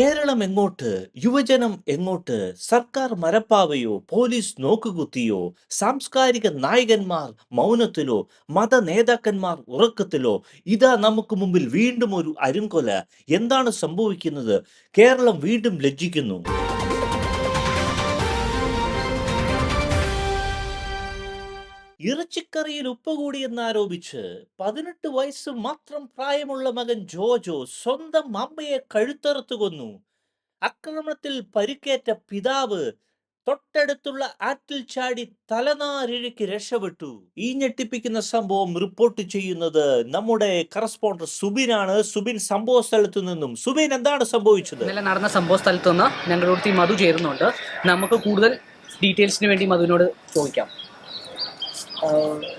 കേരളം എങ്ങോട്ട് യുവജനം എങ്ങോട്ട് സർക്കാർ മരപ്പാവയോ പോലീസ് നോക്കുകുത്തിയോ സാംസ്കാരിക നായകന്മാർ മൗനത്തിലോ മത നേതാക്കന്മാർ ഉറക്കത്തിലോ ഇതാ നമുക്ക് മുമ്പിൽ വീണ്ടും ഒരു അരുംകൊല. എന്താണ് സംഭവിക്കുന്നത്? കേരളം വീണ്ടും ലജ്ജിക്കുന്നു. ഇറച്ചിക്കറിയിൽ ഉപ്പ് കൂടിയെന്നാരോപിച്ച് പതിനെട്ട് വയസ്സ് മാത്രം പ്രായമുള്ള മകൻ ജോജോ സ്വന്തം അമ്മയെ കഴുത്തറുത്തു കൊന്നു. ആക്രമണത്തിൽ പരിക്കേറ്റ പിതാവ് തൊട്ടടുത്തുള്ള ആറ്റിൽ ചാടി തലനാരിഴയ്ക്ക് രക്ഷപ്പെട്ടു. ഈ ഞെട്ടിപ്പിക്കുന്ന സംഭവം റിപ്പോർട്ട് ചെയ്യുന്നത് നമ്മുടെ കറസ്പോണ്ടർ ആണ് സുബിൻ സംഭവ സ്ഥലത്തു നിന്നും. സുബിൻ എന്താണ് സംഭവിച്ചത്? ഇന്നലെ നടന്ന സംഭവ സ്ഥലത്ത് നിന്ന് ഞങ്ങളുടെ മധു ചേരുന്നുണ്ട്. നമുക്ക് കൂടുതൽ ഡീറ്റെയിൽസിന് വേണ്ടി മധുവിനോട് ചോദിക്കാം.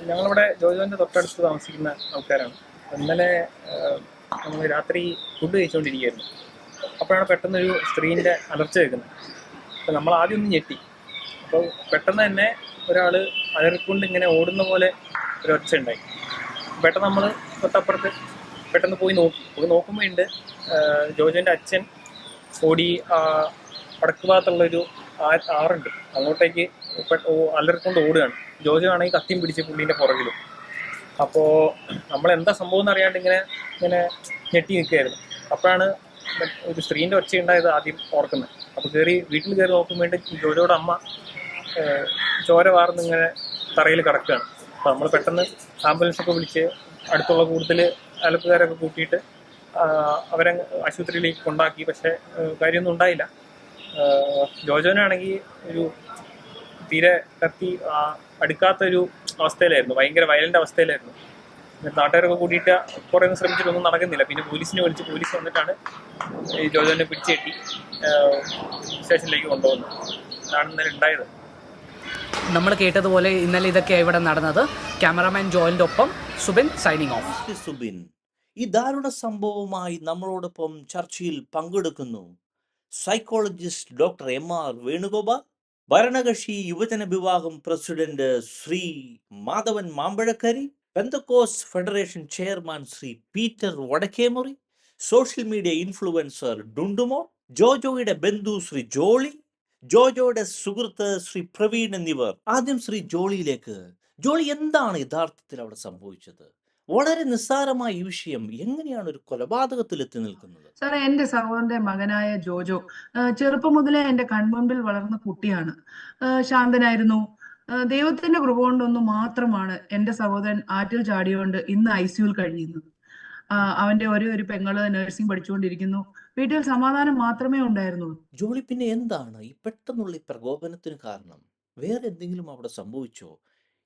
ഞങ്ങളിവിടെ ജോജോന്റെ തൊട്ടടുത്ത് താമസിക്കുന്ന ആൾക്കാരാണ്. ഇന്നലെ നമ്മൾ രാത്രി ഫുഡ് കഴിച്ചുകൊണ്ടിരിക്കുകയായിരുന്നു അപ്പോഴാണ് പെട്ടെന്നൊരു സ്ത്രീന്റെ അലർച്ച കേൾക്കുന്നത് അപ്പം നമ്മൾ ആദ്യം ഒന്ന് ഞെട്ടി. അപ്പോൾ പെട്ടെന്ന് തന്നെ ഒരാൾ അലറിക്കൊണ്ട് ഇങ്ങനെ ഓടുന്ന പോലെ ഒരു ഒച്ച ഉണ്ടായി. പെട്ടെന്ന് നമ്മൾ തൊട്ടപ്പുറത്ത് പെട്ടെന്ന് പോയി നോക്കി. പോയി നോക്കുമ്പോൾ ഉണ്ട് ജോജോന്റെ അച്ഛൻ ഓടി വടക്ക് ഭാഗത്തുള്ളൊരു ആറുണ്ട്. അങ്ങോട്ടേക്ക് അലറിക്കൊണ്ട് ഓടുകയാണ്. ജോജോ ആണെങ്കിൽ കത്തിയും പിടിച്ച് പുള്ളീന്റെ പുറകിലും. അപ്പോൾ നമ്മൾ എന്താ സംഭവം എന്നറിയാണ്ട് ഇങ്ങനെ ഇങ്ങനെ ഞെട്ടി നിൽക്കുകയായിരുന്നു. അപ്പോഴാണ് ഒരു സ്ത്രീന്റെ ഒച്ച ഉണ്ടായത് ആദ്യം ഓർക്കുന്നത്. അപ്പോൾ കയറി വീട്ടിൽ കയറി നോക്കുമ്പോൾ ജോജോയുടെ അമ്മ ഏഹ്, ചോര വാർന്ന് ഇങ്ങനെ തറയിൽ കിടക്കുകയാണ്. അപ്പോൾ നമ്മൾ പെട്ടെന്ന് ആംബുലൻസ് ഒക്കെ വിളിച്ച് അടുത്തുള്ള കൂടുതൽ അലപ്പുകാരൊക്കെ കൂട്ടിയിട്ട് അവരെ ആശുപത്രിയിലേക്ക് കൊണ്ടാക്കി. പക്ഷേ കാര്യമൊന്നും ഉണ്ടായില്ല. ജോജോനാണെങ്കിൽ ഒരു തീരെ കത്തി അടുക്കാത്തൊരു അവസ്ഥയിലായിരുന്നു. ഭയങ്കര വയലന്റ് അവസ്ഥയിലായിരുന്നു. എന്നിട്ട് നാട്ടുകാരൊക്കെ കൂടിയിട്ട് കുറേ ഒന്നും ശ്രമിച്ചിട്ടൊന്നും നടക്കുന്നില്ല. പിന്നെ പോലീസിനെ വിളിച്ച് പോലീസ് വന്നിട്ടാണ് ഈ ജോജോനെ പിടിച്ചു കെട്ടി സ്റ്റേഷനിലേക്ക് കൊണ്ടുപോകുന്നത്. അതാണ് ഇന്നലെ ഉണ്ടായത്. നമ്മൾ കേട്ടതുപോലെ ഇന്നലെ ഇതൊക്കെ ഇവിടെ നടന്നത്. ക്യാമറാമാൻ ജോയിന്റെ ഒപ്പം സുബിൻ സൈനിങ് ഓഫ് സുബിൻ. ഈ ദാരുണ സംഭവവുമായി നമ്മളോടൊപ്പം ചർച്ചയിൽ പങ്കെടുക്കുന്നു. Psychologist doctor M R Venugopal. ഭരണകക്ഷി യുവജന വിഭാഗം president Shri Madhavan Mambazhakkari Pentecost federation chairman Shri Peter Vadakkemuri social media influencer ഡുണ്ടുമോ ജോജോയുടെ ബന്ധു ശ്രീ ജോളി ജോജോയുടെ സുഹൃത്ത് ശ്രീ പ്രവീൺ എന്നിവർ. ആദ്യം ശ്രീ ജോളിയിലേക്ക്. ജോളി എന്താണ് യഥാർത്ഥത്തിൽ അവിടെ സംഭവിച്ചത്? വളരെ നിസ്സാരമായ ഈ വിഷയം എങ്ങനെയാണ് ഒരു കൊലപാതകത്തിൽ എത്തി നിൽക്കുന്നത്? സാറേ എന്റെ സഹോദരന്റെ മകനായ ജോജോ ചെറുപ്പം മുതലേ എന്റെ കൺമുമ്പിൽ വളർന്ന കുട്ടിയാണ്. ശാന്തനായിരുന്നു. ദൈവത്തിന്റെ കൃപ കൊണ്ടൊന്നു മാത്രമാണ് എന്റെ സഹോദരൻ ആറ്റിൽ ചാടിയോണ്ട് ഇന്ന് ഐ സിയുൽ കഴിയുന്നത്. അവന്റെ ഒരേ ഒരു പെങ്ങൾ നഴ്സിംഗ് പഠിച്ചുകൊണ്ടിരിക്കുന്നു. വീട്ടിൽ സമാധാനം മാത്രമേ ഉണ്ടായിരുന്നുള്ളൂ. ജോളി പിന്നെ എന്താണ്? ഈ പെട്ടെന്നുള്ള ഈ പ്രകോപനത്തിന് കാരണം വേറെ എന്തെങ്കിലും അവിടെ സംഭവിച്ചോ?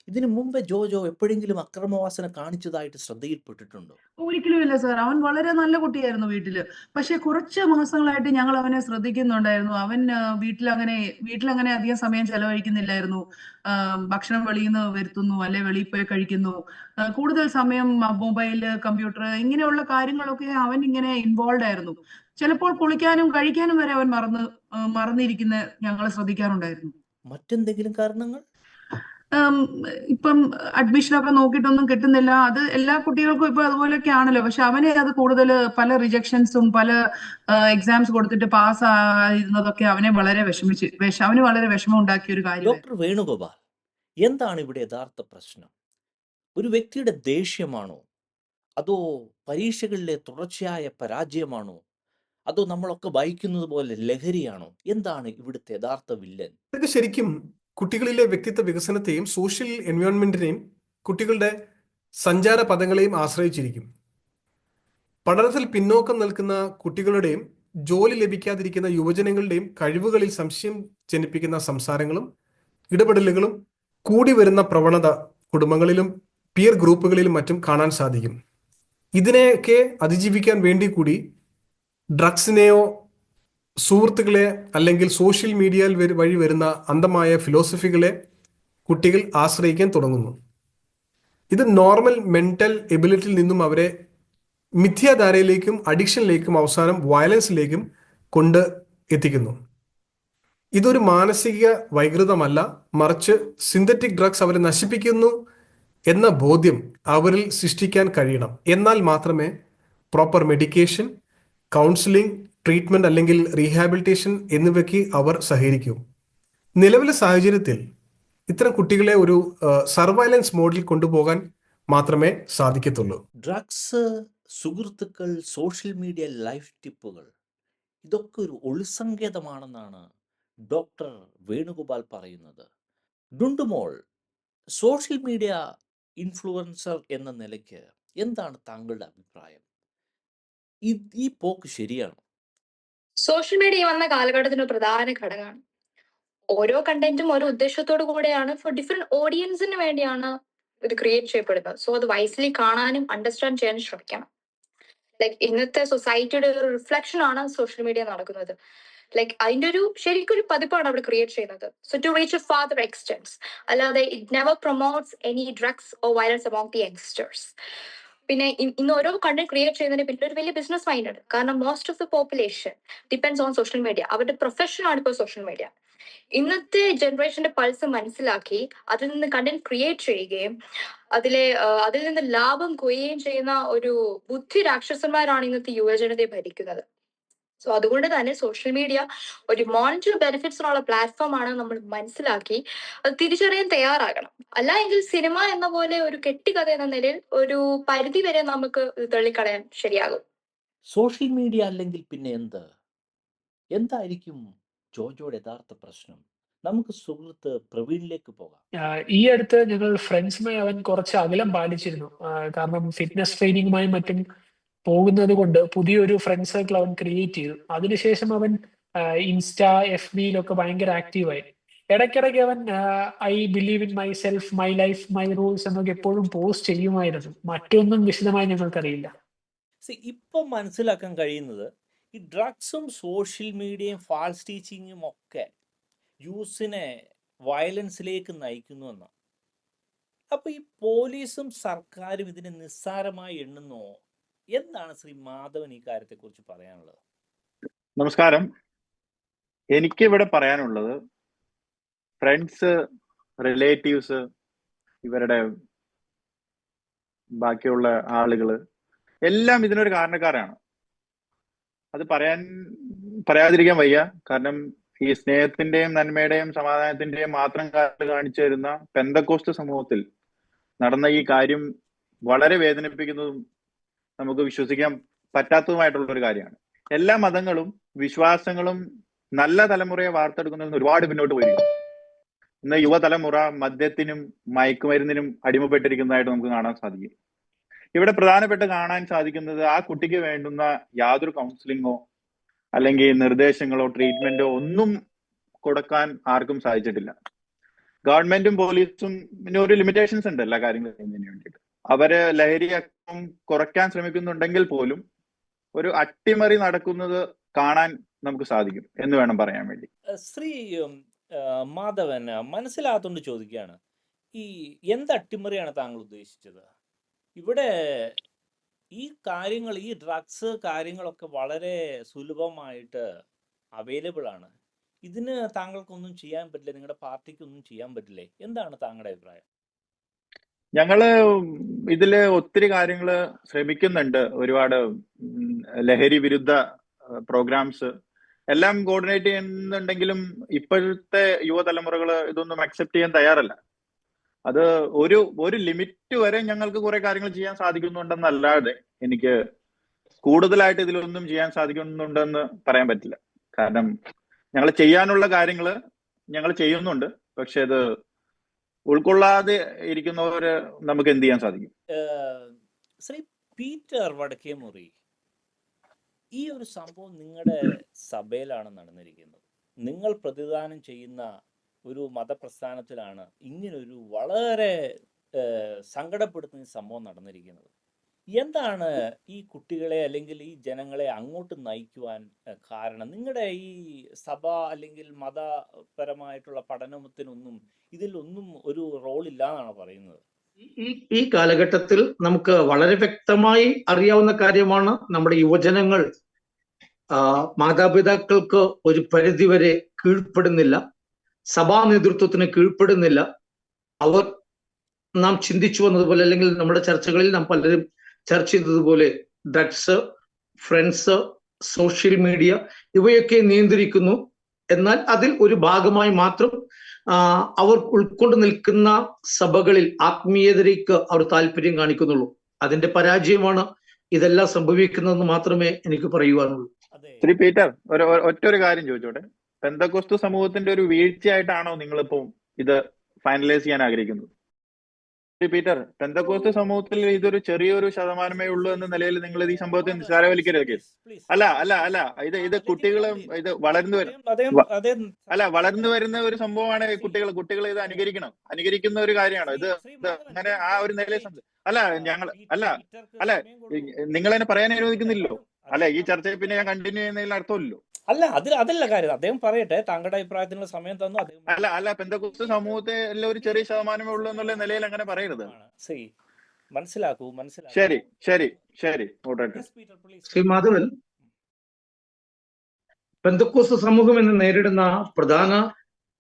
ഇതിനു മുമ്പ് ജോജോ എപ്പോഴെങ്കിലും അക്രമവാസന കാണിച്ചതായിട്ട് ശ്രദ്ധയിൽപ്പെട്ടിട്ടുണ്ടോ? ഒരിക്കലും ഇല്ല സാർ. അവൻ വളരെ നല്ല കുട്ടിയായിരുന്നു വീട്ടിൽ. പക്ഷെ കുറച്ച് മാസങ്ങളായിട്ട് ഞങ്ങൾ അവനെ ശ്രദ്ധിക്കുന്നുണ്ടായിരുന്നു. അവൻ വീട്ടിലങ്ങനെ വീട്ടിൽ അങ്ങനെ വീട്ടിൽ അങ്ങനെ അധികം സമയം ചെലവഴിക്കുന്നില്ലായിരുന്നു. ഭക്ഷണം വെളിയിൽ നിന്ന് വരുത്തുന്നു അല്ലെ വെളിയിൽ പോയി കഴിക്കുന്നു. കൂടുതൽ സമയം മൊബൈൽ കമ്പ്യൂട്ടർ ഇങ്ങനെയുള്ള കാര്യങ്ങളൊക്കെ അവൻ ഇങ്ങനെ ഇൻവോൾവ് ആയിരുന്നു. ചിലപ്പോൾ കുളിക്കാനും കഴിക്കാനും വരെ അവൻ മറന്ന് മറന്നിരിക്കുന്ന ഞങ്ങളെ ശ്രദ്ധിക്കാറുണ്ടായിരുന്നു. മറ്റെന്തെങ്കിലും കാരണങ്ങൾ? ഇപ്പം അഡ്മിഷനൊക്കെ നോക്കിയിട്ടൊന്നും കിട്ടുന്നില്ല. അത് എല്ലാ കുട്ടികൾക്കും ഇപ്പൊ അതുപോലെയൊക്കെ ആണല്ലോ. പക്ഷെ അവനെ അത് കൂടുതൽ പല റിജക്ഷൻസും പല എക്സാംസ് കൊടുത്തിട്ട് പാസ് ആയിരുന്നതൊക്കെ അവനെ വളരെ വിഷമിച്ച് വിഷ അവന് വളരെ വിഷമം ഉണ്ടാക്കിയ ഒരു കാര്യം ഡോക്ടർ വേണുഗോപാൽ എന്താണ് ഇവിടെ യഥാർത്ഥ പ്രശ്നം? ഒരു വ്യക്തിയുടെ ദേഷ്യമാണോ? അതോ പരീക്ഷകളിലെ തുടർച്ചയായ പരാജയമാണോ? അതോ നമ്മളൊക്കെ വായിക്കുന്നത് പോലെ ലഹരിയാണോ? എന്താണ് ഇവിടുത്തെ യഥാർത്ഥ വില്ലൻ? ഇതൊക്കെ ശരിക്കും കുട്ടികളിലെ വ്യക്തിത്വ വികസനത്തെയും സോഷ്യൽ എൻവയോൺമെന്റിനെയും കുട്ടികളുടെ സഞ്ചാര പദങ്ങളെയും ആശ്രയിച്ചിരിക്കും. പഠനത്തിൽ പിന്നോക്കം നിൽക്കുന്ന കുട്ടികളുടെയും ജോലി ലഭിക്കാതിരിക്കുന്ന യുവജനങ്ങളുടെയും കഴിവുകളിൽ സംശയം ജനിപ്പിക്കുന്ന സംസാരങ്ങളും ഇടപെടലുകളും കൂടി വരുന്ന പ്രവണത കുടുംബങ്ങളിലും പിയർ ഗ്രൂപ്പുകളിലും മറ്റും കാണാൻ സാധിക്കും. ഇതിനെയൊക്കെ അതിജീവിക്കാൻ വേണ്ടി കൂടി ഡ്രഗ്സിനെയോ സുഹൃത്തുക്കളെ അല്ലെങ്കിൽ സോഷ്യൽ മീഡിയയിൽ വഴി വരുന്ന അന്ധമായ ഫിലോസഫികളെ കുട്ടികൾ ആശ്രയിക്കാൻ തുടങ്ങുന്നു. ഇത് നോർമൽ മെന്റൽ എബിലിറ്റിയിൽ നിന്നും അവരെ മിഥ്യാധാരയിലേക്കും അഡിക്ഷനിലേക്കും അവസാനം വയലൻസിലേക്കും കൊണ്ട് എത്തിക്കുന്നു. ഇതൊരു മാനസിക വൈകൃതമല്ല. മറിച്ച് സിന്തറ്റിക് ഡ്രഗ്സ് അവരെ നശിപ്പിക്കുന്നു എന്ന ബോധ്യം അവരിൽ സൃഷ്ടിക്കാൻ കഴിയണം. എന്നാൽ മാത്രമേ പ്രോപ്പർ മെഡിക്കേഷൻ കൗൺസിലിംഗ് ട്രീറ്റ്മെന്റ് അല്ലെങ്കിൽ റീഹാബിലിറ്റേഷൻ എന്നിവയ്ക്ക് അവർ സഹകരിക്കും. നിലവിലെ സാഹചര്യത്തിൽ ഇത്തരം കുട്ടികളെ ഒരു സർവൈലൻസ് മോഡിൽ കൊണ്ടുപോകാൻ മാത്രമേ സാധിക്കത്തുള്ളൂ. ഡ്രഗ്സ് സുഹൃത്തുക്കൾ സോഷ്യൽ മീഡിയ ലൈഫ് ടിപ്പുകൾ ഇതൊക്കെ ഒരു ഒളിസങ്കേതമാണെന്നാണ് ഡോക്ടർ വേണുഗോപാൽ പറയുന്നത്. ഡുണ്ടുമോൾ സോഷ്യൽ മീഡിയ ഇൻഫ്ലുവൻസർ എന്ന നിലയ്ക്ക് എന്താണ് താങ്കളുടെ അഭിപ്രായം? ഈ പോക്ക് ശരിയാണ്? സോഷ്യൽ മീഡിയ വന്ന കാലഘട്ടത്തിന് ഒരു പ്രധാന ഘടകമാണ്. ഓരോ കണ്ടന്റും ഓരോ ഉദ്ദേശത്തോടു കൂടെയാണ് ഫോർ ഡിഫറെന്റ് ഓഡിയൻസിന് വേണ്ടിയാണ് ഇത് ക്രിയേറ്റ് ചെയ്യപ്പെടുന്നത്. സോ അത് വൈസ്ലി കാണാനും അണ്ടർസ്റ്റാൻഡ് ചെയ്യാനും ശ്രമിക്കണം. ലൈക് ഇന്നത്തെ സൊസൈറ്റിയുടെ ഒരു റിഫ്ലക്ഷൻ ആണ് സോഷ്യൽ മീഡിയ നടക്കുന്നത്. ലൈക് അതിന്റെ ഒരു ശരിക്കും ഒരു പതിപ്പാണ് അവിടെ ക്രിയേറ്റ് ചെയ്യുന്നത്. So to reach a farther extents അല്ലാതെ it never promotes any drugs or violence among the youngsters പിന്നെ ഇന്ന് ഓരോ കണ്ടന്റ് ക്രിയേറ്റ് ചെയ്യുന്നതിന് പിന്നെ ഒരു വലിയ ബിസിനസ് മൈൻഡ് കാരണം most of the population depends on social media അവരുടെ പ്രൊഫഷൻ ആണ് ഇപ്പോൾ സോഷ്യൽ മീഡിയ ഇന്നത്തെ ജനറേഷന്റെ പൾസ് മനസ്സിലാക്കി അതിൽ നിന്ന് കണ്ടന്റ് ക്രിയേറ്റ് ചെയ്യുകയും അതിലെ അതിൽ നിന്ന് ലാഭം കൊയ്യുകയും ചെയ്യുന്ന ഒരു ബുദ്ധി രാക്ഷസന്മാരാണ് ഇന്നത്തെ യുവജനതയെ ഭരിക്കുന്നത്. സോ അതുകൊണ്ട് തന്നെ സോഷ്യൽ മീഡിയ ഒരു മോണിറ്ററി ബെനിഫിറ്റ്സിനുള്ള പ്ലാറ്റ്ഫോം ആണ് നമ്മൾ മനസ്സിലാക്കി അത് തിരിച്ചറിയാൻ തയ്യാറാകണം. അല്ല എങ്കിൽ സിനിമ എന്ന പോലെ ഒരു കെട്ടിക്കഥ എന്ന നിലയിൽ ഒരു പരിധി വരെ നമുക്ക് തള്ളിക്കളയാൻ ശരിയാകും. സോഷ്യൽ മീഡിയ അല്ലെങ്കിൽ പിന്നെ എന്ത്? എന്തായിരിക്കും ജോജോയുടെ യഥാർത്ഥ പ്രശ്നം? നമുക്ക് സുഹൃത്ത് പ്രവീണിലേക്ക് പോകാം. ഈ അടുത്ത് ഞങ്ങൾ ഫ്രണ്ട്സുമായി അവൻ കുറച്ച് അകലം പാലിച്ചിരുന്നു. കാരണം ഫിറ്റ്നസ് ട്രെയിനിങ്ങുമായും മറ്റും പോകുന്നത് കൊണ്ട് പുതിയൊരു ഫ്രണ്ട് സർക്കിൾ അവൻ ക്രിയേറ്റ് ചെയ്തു. അതിനുശേഷം അവൻ ഇൻസ്റ്റ എഫ് ബിയിലൊക്കെ ഭയങ്കര ആക്റ്റീവായി ഇടയ്ക്കിടയ്ക്ക് അവൻ I believe in myself my life my rules എന്നൊക്കെ എപ്പോഴും പോസ്റ്റ് ചെയ്യുമായിരുന്നു. മറ്റൊന്നും വിശദമായി ഞങ്ങൾക്കറിയില്ല. ഇപ്പൊ മനസ്സിലാക്കാൻ കഴിയുന്നത് ഈ ഡ്രഗ്സും സോഷ്യൽ മീഡിയയും ഫാൾസ് ടീച്ചിങ്ങും ഒക്കെ യൂസിനെ വയലൻസിലേക്ക് നയിക്കുന്നു എന്നാണ് അപ്പൊ ഈ പോലീസും സർക്കാരും ഇതിനെ നിസ്സാരമായി എണ്ണുന്നോ? എന്താണ് ശ്രീ മാധവൻ ഈ കാര്യത്തെക്കുറിച്ച് പറയാനുള്ളത്? നമസ്കാരം. എനിക്ക് ഇവിടെ പറയാനുള്ളത് ഫ്രണ്ട്സ് റിലേറ്റീവ്സ് ഇവരുടെ ബാക്കിയുള്ള ആളുകൾ എല്ലാം ഇതിനൊരു കാരണക്കാരാണ്. അത് പറയാൻ പറയാതിരിക്കാൻ വയ്യ. കാരണം ഈ സ്നേഹത്തിന്റെയും നന്മയുടെയും സമാധാനത്തിന്റെയും മാത്രം കാര്യം കാണിച്ചു തരുന്ന പെന്തക്കോസ്റ്റ് സമൂഹത്തിൽ നടന്ന ഈ കാര്യം വളരെ വേദനിപ്പിക്കുന്നതും നമുക്ക് വിശ്വസിക്കാൻ പറ്റാത്തതുമായിട്ടുള്ള ഒരു കാര്യമാണ്. എല്ലാ മതങ്ങളും വിശ്വാസങ്ങളും നല്ല തലമുറയെ വാർത്തെടുക്കുന്നതിൽ നിന്ന് ഒരുപാട് മുന്നോട്ട് പോയിരിക്കുന്നു. ഇന്ന് യുവതലമുറ മദ്യത്തിനും മയക്കുമരുന്നിനും അടിമപ്പെട്ടിരിക്കുന്നതായിട്ട് നമുക്ക് കാണാൻ സാധിക്കും. ഇവിടെ പ്രധാനപ്പെട്ട് കാണാൻ സാധിക്കുന്നത് ആ കുട്ടിക്ക് വേണ്ടുന്ന യാതൊരു കൗൺസിലിങ്ങോ അല്ലെങ്കിൽ നിർദ്ദേശങ്ങളോ ട്രീറ്റ്മെന്റോ ഒന്നും കൊടുക്കാൻ ആർക്കും സാധിച്ചിട്ടില്ല. ഗവൺമെന്റും പോലീസും പിന്നെ ഒരു ലിമിറ്റേഷൻസ് ഉണ്ട് എല്ലാ കാര്യങ്ങളും ചെയ്യുന്നതിന് വേണ്ടിയിട്ട്. അവർ ലഹരി കുറയ്ക്കാൻ ശ്രമിക്കുന്നുണ്ടെങ്കിൽ പോലും ഒരു അട്ടിമറി നടക്കുന്നത് കാണാൻ നമുക്ക് സാധിക്കും എന്ന് വേണം പറയാൻ വേണ്ടി. ശ്രീ മാധവൻ മനസ്സിലാകത്തോണ്ട് ചോദിക്കുകയാണ് ഈ എന്ത് അട്ടിമറിയാണ് താങ്കൾ ഉദ്ദേശിച്ചത്? ഇവിടെ ഈ കാര്യങ്ങൾ ഈ ഡ്രഗ്സ് കാര്യങ്ങളൊക്കെ വളരെ സുലഭമായിട്ട് അവൈലബിൾ ആണ്. ഇതിന് താങ്കൾക്കൊന്നും ചെയ്യാൻ പറ്റില്ല നിങ്ങളുടെ പാർട്ടിക്കൊന്നും ചെയ്യാൻ പറ്റില്ലേ? എന്താണ് താങ്കളുടെ അഭിപ്രായം? ഞങ്ങൾ ഇതിൽ ഒത്തിരി കാര്യങ്ങൾ ശ്രമിക്കുന്നുണ്ട്. ഒരുപാട് ലഹരി വിരുദ്ധ പ്രോഗ്രാംസ്. എല്ലാം കോർഡിനേറ്റ് ചെയ്യുന്നുണ്ടെങ്കിലും ഇപ്പോഴത്തെ യുവതലമുറകൾ ഇതൊന്നും അക്സെപ്റ്റ് ചെയ്യാൻ തയ്യാറല്ല. അത് ഒരു ഒരു ലിമിറ്റ് വരെ ഞങ്ങൾക്ക് കുറെ കാര്യങ്ങൾ ചെയ്യാൻ സാധിക്കുന്നുണ്ടെന്നല്ലാതെ എനിക്ക് കൂടുതലായിട്ട് ഇതിലൊന്നും ചെയ്യാൻ സാധിക്കുന്നുണ്ടെന്ന് പറയാൻ പറ്റില്ല. കാരണം ഞങ്ങൾ ചെയ്യാനുള്ള കാര്യങ്ങൾ ഞങ്ങൾ ചെയ്യുന്നുണ്ട്. പക്ഷെ അത് ഉൾക്കൊള്ളാതെ ഇരിക്കുന്നവര് നമുക്ക് എന്ത് ചെയ്യാൻ സാധിക്കും? ശ്രീ പീറ്റർ വടക്കേമുറി ഈ ഒരു സംഭവം നിങ്ങളുടെ സഭയിലാണ് നടന്നിരിക്കുന്നത്. നിങ്ങൾ പ്രതിദാനം ചെയ്യുന്ന ഒരു മതപ്രസ്ഥാനത്തിലാണ് ഇങ്ങനൊരു വളരെ സങ്കടപ്പെടുത്തുന്ന സംഭവം നടന്നിരിക്കുന്നത്. എന്താണ് ഈ കുട്ടികളെ അല്ലെങ്കിൽ ഈ ജനങ്ങളെ അങ്ങോട്ട് നയിക്കുവാൻ കാരണം? നിങ്ങളുടെ ഈ സഭ അല്ലെങ്കിൽ മതപരമായിട്ടുള്ള പഠനത്തിനൊന്നും ഇതിലൊന്നും ഒരു റോൾ ഇല്ലാന്നാണ് പറയുന്നത്? ഈ ഈ കാലഘട്ടത്തിൽ നമുക്ക് വളരെ വ്യക്തമായി അറിയാവുന്ന കാര്യമാണ് നമ്മുടെ യുവജനങ്ങൾ മാതാപിതാക്കൾക്ക് ഒരു പരിധിവരെ കീഴ്പ്പെടുന്നില്ല സഭാ നേതൃത്വത്തിന് കീഴ്പ്പെടുന്നില്ല. അവർ നാം ചിന്തിച്ചു വന്നതുപോലെ അല്ലെങ്കിൽ നമ്മുടെ ചർച്ചകളിൽ നാം പലരും ചർച്ച ചെയ്തതുപോലെ ഡ്രഗ്സ് ഫ്രണ്ട്സ് സോഷ്യൽ മീഡിയ ഇവയൊക്കെ നിയന്ത്രിക്കുന്നു. എന്നാൽ അതിൽ ഒരു ഭാഗമായി മാത്രം അവർ ഉൾക്കൊണ്ട് നിൽക്കുന്ന സഭകളിൽ ആത്മീയതയ്ക്ക് അവർ താല്പര്യം കാണിക്കുന്നുള്ളൂ. അതിന്റെ പരാജയമാണ് ഇതെല്ലാം സംഭവിക്കുന്നതെന്ന് മാത്രമേ എനിക്ക് പറയുവാനുള്ളൂ. ശ്രീ പീറ്റർ ഒരു ഒരു- ഒറ്റ ഒരു കാര്യം ചോദിച്ചോട്ടെ. പെന്തക്കോസ്തു സമൂഹത്തിന്റെ ഒരു വീഴ്ചയായിട്ടാണോ നിങ്ങളിപ്പോ ഇത് ഫൈനലൈസ് ചെയ്യാൻ ആഗ്രഹിക്കുന്നത്? പീറ്റർ പെന്തക്കോസ്ത് സമൂഹത്തിൽ ഇതൊരു ചെറിയൊരു ശതമാനമേ ഉള്ളൂ എന്ന നിലയിൽ നിങ്ങൾ ഈ സംഭവത്തെ നിസ്സാരവൽക്കരുത്. അല്ല അല്ല അല്ല. ഇത് ഇത് കുട്ടികളെ ഇത് വളർന്നു വരും അല്ല വളർന്നു വരുന്ന ഒരു സംഭവമാണ് കുട്ടികൾ. കുട്ടികൾ ഇത് അനുകരിക്കണം. അനുകരിക്കുന്ന ഒരു കാര്യമാണ്. ഇത് ഇത് അങ്ങനെ ആ ഒരു നിലയിൽ അല്ല ഞങ്ങൾ അല്ല അല്ല നിങ്ങൾ എന്നെ പറയാൻ അനുവദിക്കുന്നില്ലല്ലോ. അല്ല ഈ ചർച്ചയെ പിന്നെ ഞാൻ കണ്ടിന്യൂ ചെയ്യുന്നതിൽ അർത്ഥമില്ലല്ലോ. അല്ല അതിൽ അതല്ല കാര്യം. അദ്ദേഹം പറയട്ടെ താങ്കളുടെ അഭിപ്രായത്തിനുള്ള സമയം തന്നു അദ്ദേഹം അല്ല അല്ല പെന്തക്കുസ്തു സമൂഹത്തെ എല്ലാം ഒരു ചെറിയ ശതമാനമേ ഉള്ളൂ എന്നുള്ള നിലയിൽ അങ്ങനെ പറയരുത്. സി മനസ്സിലാക്കൂ മനസ്സിലാക്കൂ. ശരി ശരി. ശ്രീ. മാധവൻ പെന്തക്കോസ് സമൂഹം എന്ന് നേരിടുന്ന പ്രധാന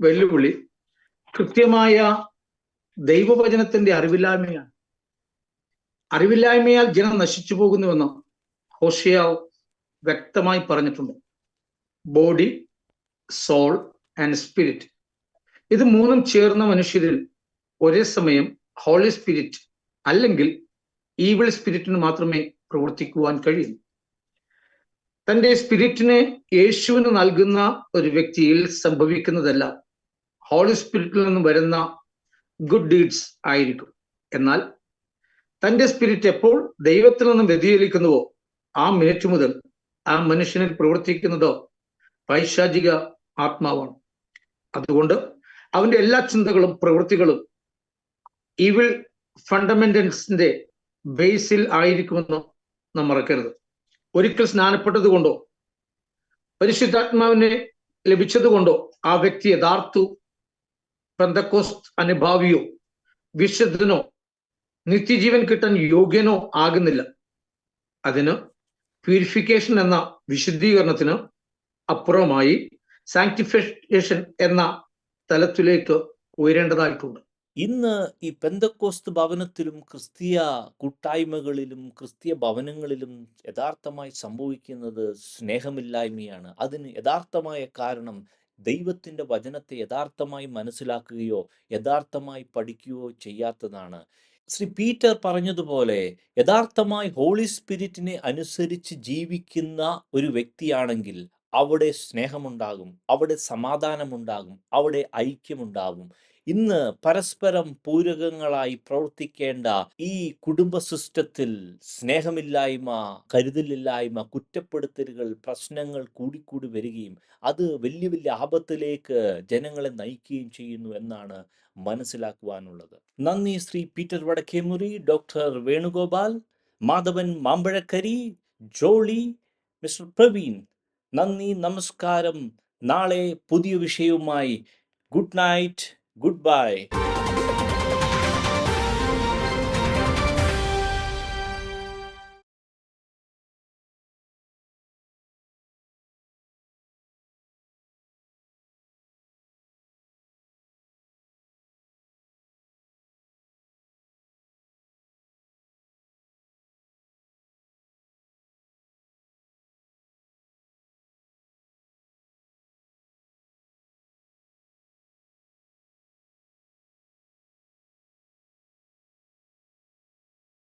വെല്ലുവിളി കൃത്യമായ ദൈവവചനത്തിന്റെ അറിവില്ലായ്മയാണ്. അറിവില്ലായ്മയാൽ ജനം നശിച്ചു പോകുന്നുവെന്ന് ഹോഷിയാവ് വ്യക്തമായി പറഞ്ഞിട്ടുണ്ട്. ബോഡി സോൾ ആൻഡ് സ്പിരിറ്റ് ഇത് മൂന്നും ചേർന്ന മനുഷ്യരിൽ ഒരേ സമയം ഹോളി സ്പിരിറ്റ് അല്ലെങ്കിൽ ഈവിൾ സ്പിരിറ്റിന് മാത്രമേ പ്രവർത്തിക്കുവാൻ കഴിയൂ. തന്റെ സ്പിരിറ്റിനെ യേശുവിന് നൽകുന്ന ഒരു വ്യക്തിയിൽ സംഭവിക്കുന്നതല്ല ഹോളി സ്പിരിറ്റിൽ നിന്ന് വരുന്ന ഗുഡ് ഡീഡ്സ് ആയിരിക്കും. എന്നാൽ തന്റെ സ്പിരിറ്റ് എപ്പോൾ ദൈവത്തിൽ നിന്നും വ്യതിചലിക്കുന്നുവോ ആ മിനിറ്റ് മുതൽ ആ മനുഷ്യനിൽ പ്രവർത്തിക്കുന്നത് പൈശാചിക ആത്മാവാണ്. അതുകൊണ്ട് അവന്റെ എല്ലാ ചിന്തകളും പ്രവൃത്തികളും ഇവിൾ ഫണ്ടമെന്റൽസിന്റെ ബേസിൽ ആയിരിക്കുമെന്ന് നാം മറക്കരുത്. ഒരിക്കൽ സ്നാനപ്പെട്ടത് കൊണ്ടോ പരിശുദ്ധാത്മാവിനെ ലഭിച്ചതുകൊണ്ടോ ആ വ്യക്തി യഥാർത്ഥ പെന്തക്കോസ്റ്റ് അനുഭാവിയോ വിശുദ്ധനോ നിത്യജീവൻ കിട്ടാൻ യോഗ്യനോ ആകുന്നില്ല. അതിന് പ്യൂരിഫിക്കേഷൻ എന്ന വിശുദ്ധീകരണത്തിന് അപ്പുറമായി സാങ്ക്ടിഫിക്കേഷൻ എന്ന തലത്തിലേക്ക് ഉയരേണ്ടതായിട്ടുണ്ട്. ഇന്ന് ഈ പെന്തക്കോസ്ത് ഭവനത്തിലും ക്രിസ്തീയ കൂട്ടായ്മകളിലും ക്രിസ്തീയ ഭവനങ്ങളിലും യഥാർത്ഥമായി സംഭവിക്കുന്നത് സ്നേഹമില്ലായ്മയാണ്. അതിന് യഥാർത്ഥമായ കാരണം ദൈവത്തിന്റെ വചനത്തെ യഥാർത്ഥമായി മനസ്സിലാക്കുകയോ യഥാർത്ഥമായി പഠിക്കുകയോ ചെയ്യാത്തതാണ്. ശ്രീ പീറ്റർ പറഞ്ഞതുപോലെ യഥാർത്ഥമായി ഹോളി സ്പിരിറ്റിനെ അനുസരിച്ച് ജീവിക്കുന്ന ഒരു വ്യക്തിയാണെങ്കിൽ അവിടെ സ്നേഹമുണ്ടാകും അവിടെ സമാധാനമുണ്ടാകും അവിടെ ഐക്യമുണ്ടാകും. ഇന്ന് പരസ്പരം പൂരകങ്ങളായി പ്രവർത്തിക്കേണ്ട ഈ കുടുംബ സിസ്റ്റത്തിൽ സ്നേഹമില്ലായ്മ കരുതലില്ലായ്മ കുറ്റപ്പെടുത്തലുകൾ പ്രശ്നങ്ങൾ കൂടിക്കൂടി വരികയും അത് വലിയ വലിയ ആപത്തിലേക്ക് ജനങ്ങളെ നയിക്കുകയും ചെയ്യുന്നു എന്നാണ് മനസ്സിലാക്കുവാനുള്ളത്. നന്ദി Shri Peter Vadakkemuri doctor Venugopal Madhavan Mambazhakkari Jolly mister Praveen. നന്ദി നമസ്കാരം. നാളെ പുതിയ വിഷയവുമായി. Good night goodbye.